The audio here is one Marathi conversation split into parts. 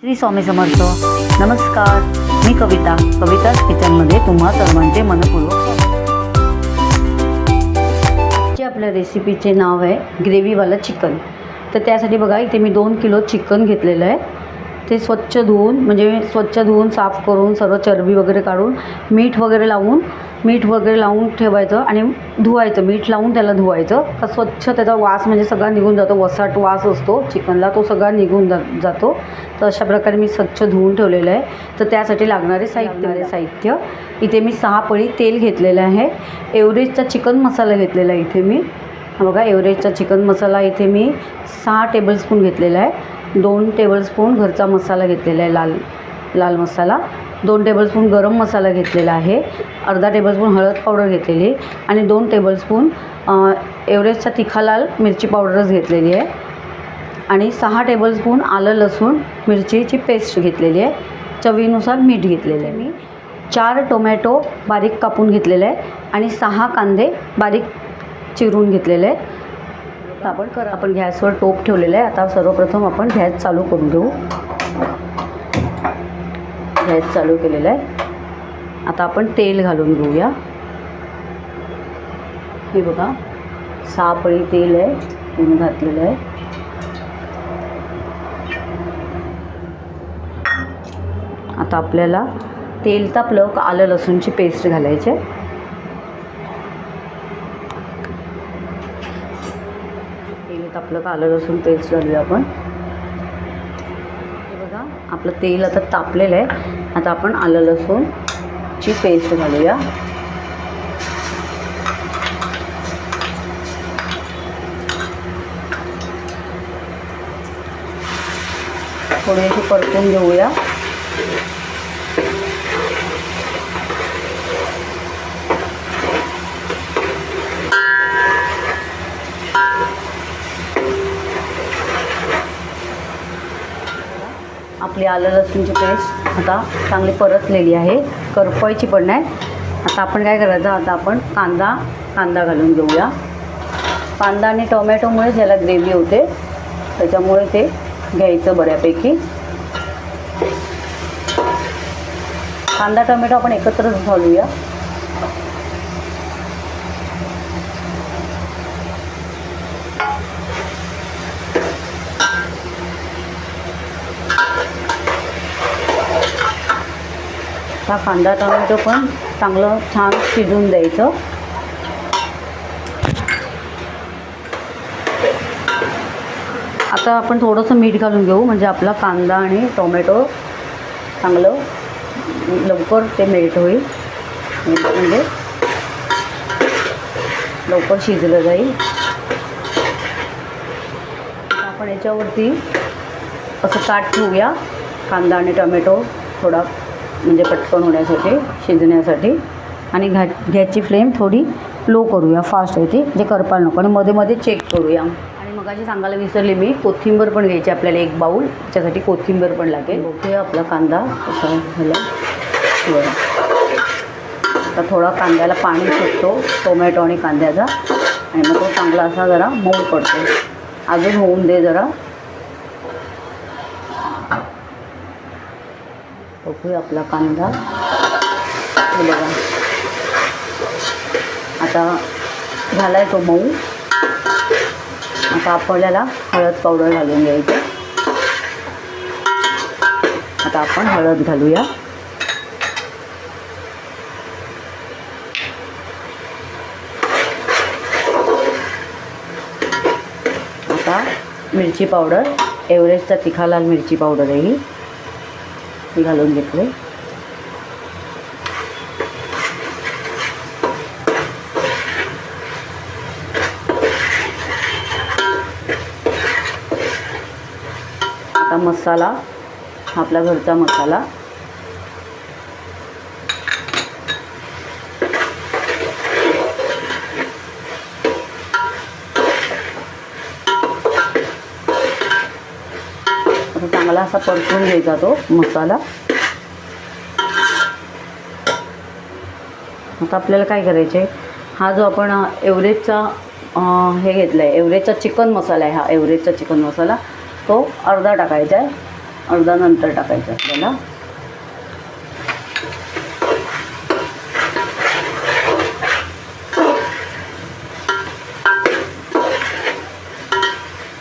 श्री स्वामी समर्थ. नमस्कार. मी कविता. कविताच किचनमध्ये तुम्हा सर्वांचे मनपूर्वक स्वागत. आपल्या रेसिपीचे नाव आहे ग्रेव्हीवाला चिकन. तर त्यासाठी बघा इथे मी दोन किलो चिकन घेतलेलं आहे. ते स्वच्छ धुवून म्हणजे स्वच्छ धुवून साफ करून सर्व चरबी वगैरे काढून मीठ वगैरे लावून मीठ वगैरे लावून ठेवायचं आणि धुवायचं. मीठ लावून त्याला धुवायचं. का स्वच्छ त्याचा वास म्हणजे सगळा निघून जातो. वसाट वास असतो. चिकनला तो सगळा निघून जा जातो. तर अशा प्रकारे मी स्वच्छ धुवून ठेवलेलं आहे. तर त्यासाठी लागणारे साहित्य साहित्य इथे मी सहा पळी तेल घेतलेलं आहे. एव्हरेजचा चिकन मसाला घेतलेला आहे इथे मी. बघा एव्हरेजचा चिकन मसाला इथे मी सहा टेबलस्पून घेतलेला आहे. दोन टेबलस्पून घरचा मसाला घेतलेला आहे लाल लाल मसाला. दोन टेबलस्पून गरम मसाला घेतलेला आहे. अर्धा टेबलस्पून हळद पावडर घेतलेली आहे. आणि दोन टेबलस्पून एवरेस्टचा एव्हरेजचा तिखा लाल मिरची पावडरच घेतलेली आहे. आणि सहा टेबलस्पून आलं लसूण मिरचीची पेस्ट घेतलेली आहे. चवीनुसार मीठ घेतलेलं आहे. मी चार टोमॅटो बारीक कापून घेतलेले आहे. आणि सहा कांदे बारीक चिरून घेतलेले आहेत. आता आपण कर आपण गॅसवर टोप ठेवलेलं आहे. आता सर्वप्रथम आपण गॅस चालू करून घेऊ. गॅस चालू केलेला आहे. आता आपण तेल घालून घेऊया. हे बघा सहा पळी तेल आहे मी घातलेलं आहे. आता आपल्याला तेल तापलं का आलं लसूणची पेस्ट घालायची आहे. आपलं आलं लसूण पेस्ट घालूया आपण. हे बघा आपलं तेल आता तापलेलं आहे. आता आपण आलं लसूणची पेस्ट घालूया. थोडीशी परतून घेऊया. आपली आलं लसूणची पेस्ट आता चांगली परतलेली आहे. करपायची पण नाही आता आपण काय करायचं? आता आपण कांदा कांदा घालून घेऊया. कांदा आणि टोमॅटोमुळे ज्याला ग्रेव्ही होते. त्याच्यामुळे ते घ्यायचं बऱ्यापैकी. कांदा टोमॅटो आपण एकत्रच घालूया. हा कांदा टोमॅटो पण चांगलं छान शिजून द्यायचं. आता आपण थोडंसं मीठ घालून घेऊ म्हणजे आपला कांदा आणि टोमॅटो चांगलं लवकर ते मेल्ट होईल. म्हणजे लवकर शिजलं जाईल. आपण याच्यावरती असं ताट ठेवूया कांदा आणि टोमॅटो थोडा म्हणजे पटकन होण्यासाठी शिजण्यासाठी. आणि घा गॅसची फ्लेम थोडी लो करूया फास्ट आहे ती जे करपाल नको. आणि मध्ये मध्ये चेक करूया. आणि मगाशी सांगायला विसरले मी कोथिंबीर पण घ्यायची आपल्याला एक बाऊल त्याच्यासाठी कोथिंबीर पण लागेल. ओके आपला कांदा असा झाला. बरं. आता थोडा कांद्याला पाणी सुटतो टोमॅटो आणि कांद्याचा. आणि मग तो चांगला असा जरा मऊ पडतो. अजून होऊन दे जरा. बघूया आपला कांदा. बघा. आता झाला आहे तो मऊ. आता आपल्याला हळद पावडर घालून घ्यायचं. आता आपण हळद घालूया. आता मिरची पावडर. एव्हरेस्टचा तिखा लाल मिरची पावडर आहे ही. घालून घेतले. आता मसाला आपला घरचा मसाला. मसाला असा परतून घ्यायचा तो मसाला. आता आपल्याला काय करायचं आहे हा जो आपण एवरेजचा एव्हरेजचा हे घेतला आहे एवरेजचा चिकन मसाला आहे हा एवरेजचा चिकन मसाला तो अर्धा टाकायचा आहे. अर्धा नंतर टाकायचं आपल्याला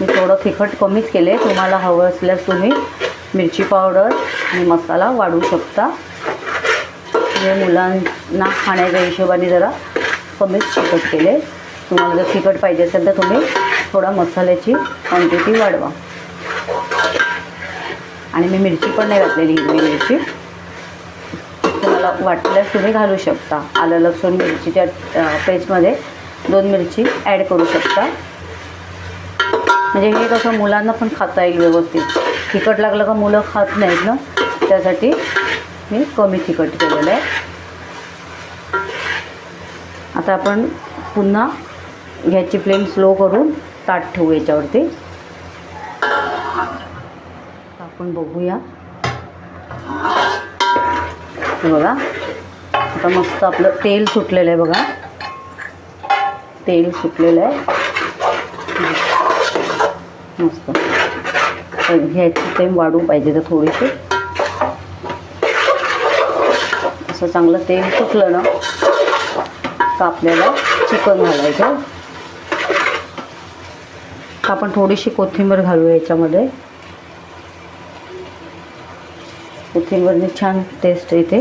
मी थोडं तिखट कमीच केले तुम्हाला हवं असल्यास तुम्ही मिरची पावडर आणि मसाला वाढवू शकता. म्हणजे मुलांना खाण्याच्या हिशोबाने जरा कमीच तिखट केले. तुम्हाला जर तिखट पाहिजे असेल तर तुम्ही थोडा मसाल्याची क्वांटिटी वाढवा. आणि मी मिरची पण नाही घातलेली हिरवी मिरची. तुम्हाला वाटल्यास तुम्ही घालू शकता. आलं लसूण मिरचीच्या पेस्टमध्ये दोन मिरची ॲड करू शकता. म्हणजे हे कसं मुलांना पण खाता येईल व्यवस्थित. तिखट लागलं का मुलं खात नाहीत ना? त्यासाठी मी कमी तिखट केलेलं आहे. आता आपण पुन्हा घ्यायची फ्लेम स्लो करून ताट ठेवू याच्यावरती. आपण बघूया. बघा. आता मस्त आपलं तेल सुटलेलं आहे बघा. तेल सुटलेलं आहे. मस्त ह्याची फ्लेम वाढू पाहिजे तर थोडीशी असं चांगलं तेल सुटलं ना का आपल्याला चिकन घालायचं? आपण थोडीशी कोथिंबीर घालूया याच्यामध्ये? कोथिंबीरने छान टेस्ट येते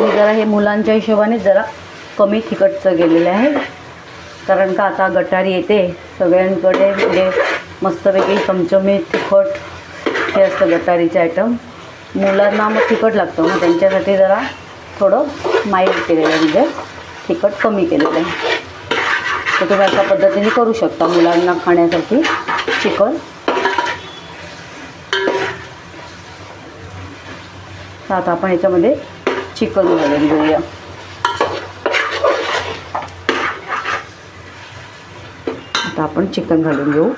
मी जरा हे मुलांच्या हिशोबाने जरा कमी तिखटचं गेलेलं आहे. कारण का आता गटारी येते. सगळ्यांकडे म्हणजे मस्तपैकी चमचमीत तिखट हे असतं गटारीचे आयटम मुलांना मग तिखट लागतं मग त्यांच्यासाठी जरा थोडं माईल्ड केलेलं आहे. म्हणजे तिखट कमी केलेलं आहे. तर तुम्ही अशा पद्धतीने करू शकता मुलांना खाण्यासाठी चिकन. तर आता आपण याच्यामध्ये चिकन घालून घेऊया. आता आपण चिकन घालून घेऊ.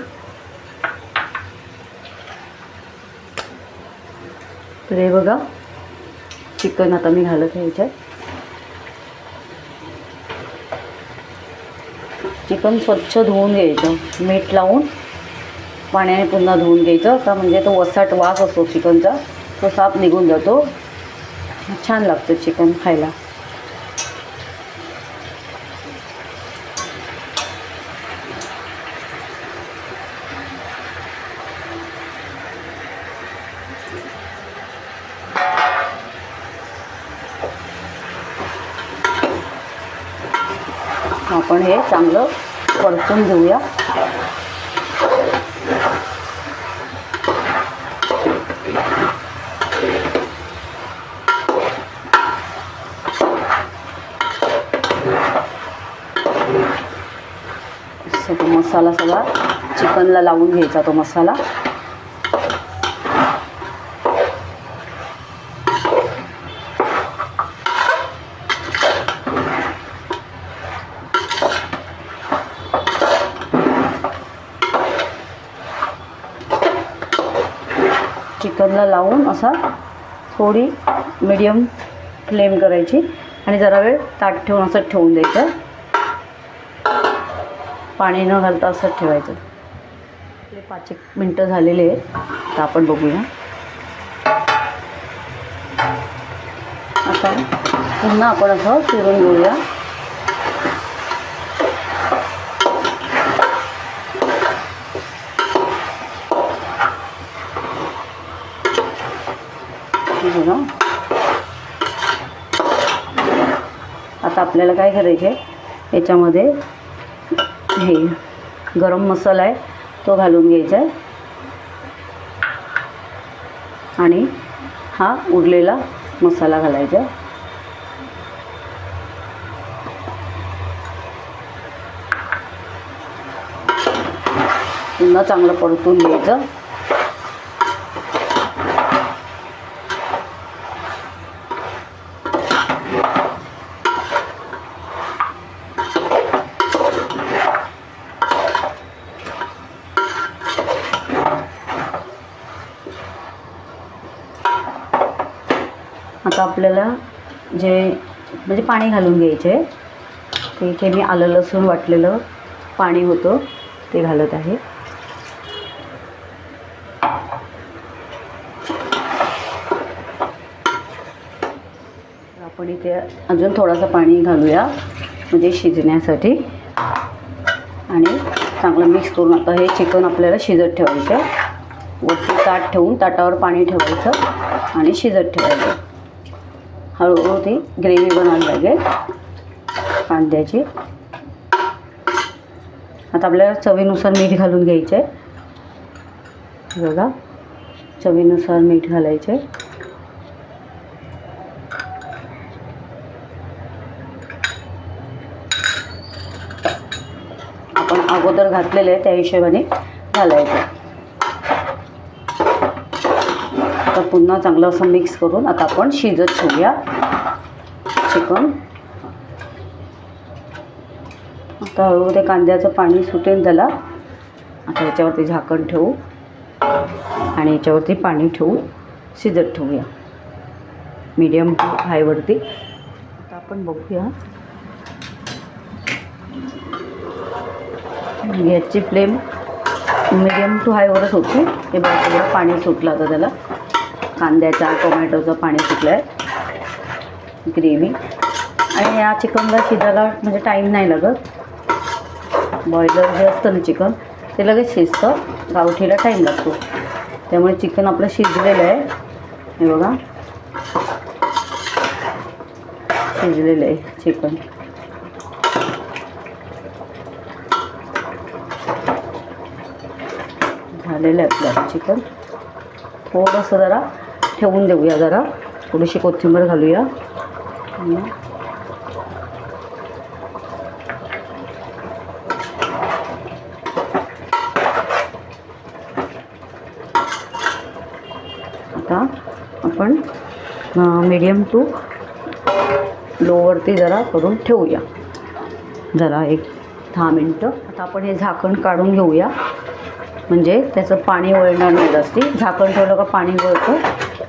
तर हे बघा चिकन आता मी घालत आहे याच्यात. चिकन स्वच्छ धुवून घ्यायचं मीठ लावून. पाण्याने पुन्हा धुवून घ्यायचं का म्हणजे तो वसाट वास असतो चिकनचा तो साप निघून जातो. छान लागतं चिकन खायला. आपण हे चांगलं परतून घेऊया. असं तो मसाला सगळा चिकनला लावून घ्यायचा तो मसाला. चिकनला लावून असा थोडी मीडियम फ्लेम करायची आणि जरा वेळ ताट ठेवून असं ठेवून द्यायचं. पाणी न घालता असंच ठेवायचं. ते पाच एक मिनटं झालेले आहेत. तर आपण बघूया. आता पुन्हा आपण असं फिरून घेऊया. आता आपल्याला काय करायचं आहे याच्यामध्ये हे गरम मसाला आहे तो घालून घ्यायचा आहे. आणि हा उरलेला मसाला घालायचा आहे. पुन्हा चांगलं परतून घ्यायचं. आता आपल्याला जे म्हणजे पाणी घालून घ्यायचे. ते इथे मी आलं लसूण वाटलेलं पाणी होतं ते घालत आहे. आपण इथे अजून थोडासा पाणी घालूया म्हणजे शिजण्यासाठी. आणि चांगलं मिक्स करून आता हे चिकन आपल्याला शिजत ठेवायचं वरती ताट ठेवून ताटावर पाणी ठेवायचं आणि शिजत ठेवायचं. हळूहळू ती ग्रेव्ही बनवायला लागेल. कांद्याची. आता आपल्याला चवीनुसार मीठ घालून घ्यायचं. आहे बघा. चवीनुसार मीठ घालायचे. आपण अगोदर घातलेले आहे त्या हिशोबाने घालायचं. आता पुन्हा चांगलं असं मिक्स करून आता आपण शिजत ठेवूया. चिकन. आता हळूहळू ते कांद्याचं पाणी सुटेल त्याला. आता याच्यावरती झाकण ठेवू. आणि याच्यावरती पाणी ठेवू शिजत ठेवूया. मीडियम टू हायवरती आता आपण बघूया. गॅसची फ्लेम मिडियम टू हायवरच होती. हे बघा पाणी सुटलं आता त्याला. कांद्याचा टोमॅटोचं पाणी सुटलं आहे ग्रेव्ही आणि या चिकनला शिजायला म्हणजे टाईम नाही लागत. बॉयलर जे असतं ना चिकन ते लगेच शिजतं. गावठीला टाईम लागतो. त्यामुळे चिकन आपलं शिजलेलं आहे. हे बघा. शिजलेलं आहे चिकन. झालेलं आहे आपलं चिकन. थोडंसं जरा ठेवून देऊया जरा. थोडीशी कोथिंबीर घालूया. आता आपण मीडियम टू लोवरती जरा करून ठेवूया. जरा एक दहा मिनटं. आता आपण हे झाकण काढून घेऊया. म्हणजे त्याचं पाणी वळणार नाही जास्ती. झाकण ठेवलं का पाणी वळतं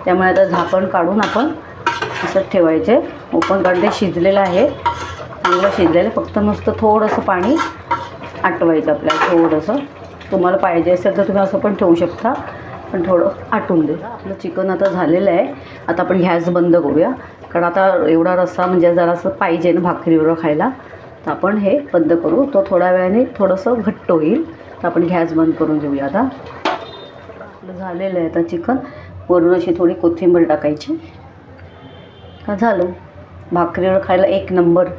त्यामुळे आता झाकण काढून आपण असं ठेवायचे. ओपन काढून ते शिजलेलं आहे. चांगलं शिजलेलं आहे. फक्त नुसतं थोडंसं पाणी आटवायचं आपल्याला थोडंसं. तुम्हाला पाहिजे असेल तर तुम्ही असं पण ठेवू शकता. पण थोडं आटून दे. आपलं चिकन आता झालेलं आहे. आता आपण गॅस बंद करूया. कारण आता एवढा रस्सा म्हणजे जरासं पाहिजे ना भाकरीबरोबर खायला. तर आपण हे बंद करू. तो थोड्या वेळाने थोडंसं घट्ट होईल. तर आपण गॅस बंद करून घेऊया आता. आपलं झालेलं आहे आता चिकन. वरून अशी थोडी कोथिंबीर टाकायची. का झालं? भाकरीवर खायला एक नंबर.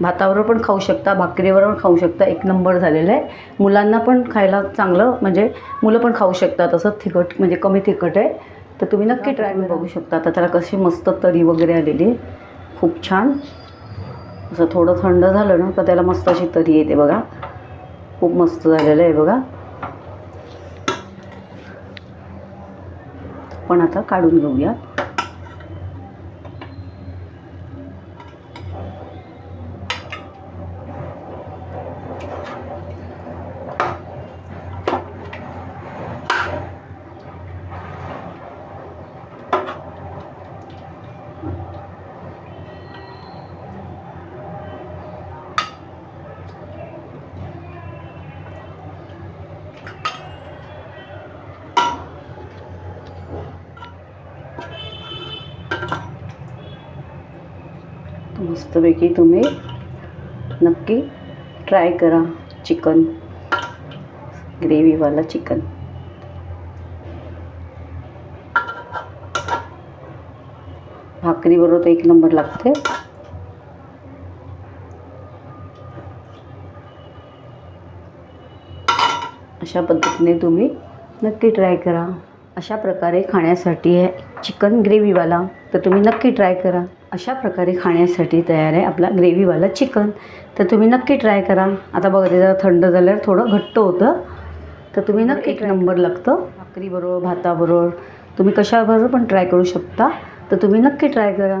भाताबरोबर पण खाऊ शकता भाकरीवर पण खाऊ शकता. एक नंबर झालेलं आहे. मुलांना पण खायला चांगलं म्हणजे मुलं पण खाऊ शकतात. असं तिखट म्हणजे कमी तिखट आहे. तर तुम्ही नक्की ट्राय बघू शकता. आता त्याला कशी मस्त तरी वगैरे आलेली आहे. खूप छान. असं थोडं थंड झालं ना तर त्याला मस्त अशी तरी येते बघा. खूप मस्त झालेलं आहे बघा. आपण आता काढून घेऊया मस्तपैकी तुम्ही नक्की ट्राय करा चिकन ग्रेव्हीवाला चिकन. भाकरीबरोबर तर एक नंबर लागते. अशा पद्धतीने तुम्ही नक्की ट्राय करा. अशा प्रकारे खाण्यासाठी आहे चिकन ग्रेव्हीवाला तर तुम्ही नक्की ट्राय करा. अशा प्रकारे खाण्यासाठी तयार आहे आपला ग्रेव्हीवाला चिकन. तर तुम्ही नक्की ट्राय करा. आता बघा ते जरा थंड झाल्यावर थोडं घट्ट होतं. तर तुम्ही नक्की एक नंबर लागतं. भाकरीबरोबर भाताबरोबर. तुम्ही कशाबरोबर पण ट्राय करू शकता. तर तुम्ही नक्की ट्राय करा.